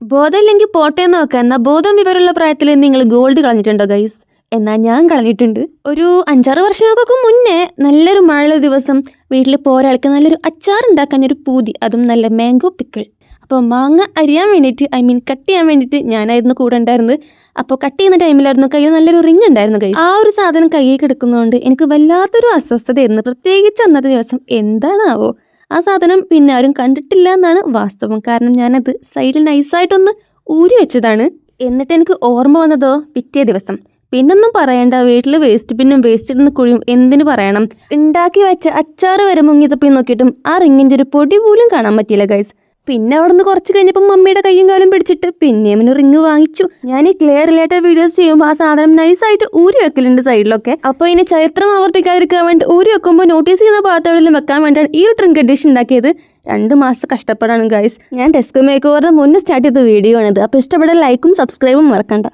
ബോധമില്ലെങ്കിൽ പോട്ടെ എന്ന് നോക്കാം. എന്നാൽ ബോധം വിവരമുള്ള പ്രായത്തിൽ നിങ്ങൾ ഗോൾഡ് കളഞ്ഞിട്ടുണ്ടോ ഗൈസ് എന്നാൽ ഞാൻ കളഞ്ഞിട്ടുണ്ട്. ഒരു അഞ്ചാറ് വർഷങ്ങൾക്കൊക്കെ മുന്നേ നല്ലൊരു മഴയുള്ള ദിവസം വീട്ടിൽ പോരാൾക്ക് നല്ലൊരു അച്ചാർ ഉണ്ടാക്കാൻ ഒരു പൂതി. അതും നല്ല മാംഗോ പിക്കിൾ അപ്പോൾ മാങ്ങ അരിയാൻ വേണ്ടിയിട്ട് ഐ മീൻ കട്ട് ചെയ്യാൻ വേണ്ടിയിട്ട് ഞാനായിരുന്നു കൂടെ ഉണ്ടായിരുന്നത്. അപ്പോൾ കട്ട് ചെയ്യുന്ന ടൈമിലായിരുന്നു കയ്യിൽ നല്ലൊരു റിങ് ഉണ്ടായിരുന്നു കൈ ആ ഒരു സാധനം കയ്യിൽ കിടക്കുന്നതുകൊണ്ട് എനിക്ക് വല്ലാത്തൊരു അസ്വസ്ഥതയായിരുന്നു. പ്രത്യേകിച്ച് അന്നത്തെ ദിവസം എന്താണാവോ? ആ സാധനം പിന്നെ ആരും കണ്ടിട്ടില്ല എന്നാണ് വാസ്തവം. കാരണം ഞാനത് സൈഡിൽ നൈസായിട്ടൊന്ന് ഊരി വെച്ചതാണ്. എന്നിട്ട് എനിക്ക് ഓർമ്മ വന്നതോ പിറ്റേ ദിവസം. പിന്നൊന്നും പറയണ്ട വീട്ടിൽ വേസ്റ്റ് പിന്നും വേസ്റ്റ് ഇടുന്ന കുഴിയും എന്തിനു പറയണം? ഉണ്ടാക്കി വെച്ച അച്ചാറ് വരെ മുങ്ങിയതപ്പി നോക്കിയിട്ടും ആ റിങ്ങിന്റെ ഒരു പൊടി പോലും കാണാൻ പറ്റിയില്ല ഗൈസ് പിന്നെ അവിടെ നിന്ന് കുറച്ച് കഴിഞ്ഞപ്പോൾ മമ്മിയുടെ കൈയും കാലും പിടിച്ചിട്ട് പിന്നെ അവന് റിങ് വാങ്ങിച്ചു. ഞാൻ ഈ ക്ലിയർ റിലേറ്റഡ് വീഡിയോസ് ചെയ്യുമ്പോൾ ആ സാധനം നൈസായിട്ട് ഊരി വെക്കലുണ്ട് സൈഡിലൊക്കെ അപ്പോൾ ഇനി ചരിത്രം ആവർത്തിക്കാതിരിക്കാൻ വേണ്ടി ഊരി വെക്കുമ്പോൾ നോട്ടീസ് ചെയ്യുന്ന പാത്രങ്ങളിലും വെക്കാൻ വേണ്ടിയാണ് ഈ ഒരു ട്രിങ്ക് ഡിഷ് ഉണ്ടാക്കിയത്. രണ്ട് മാസം കഷ്ടപ്പെടാണ് ഗൈസ് ഞാൻ ഡെസ്ക് മേക്ക് മുന്നേ സ്റ്റാർട്ട് ചെയ്ത വീഡിയോ ആണിത്. അപ്പോൾ ഇഷ്ടപ്പെട്ട ലൈക്കും സബ്സ്ക്രൈബും മറക്കണ്ട.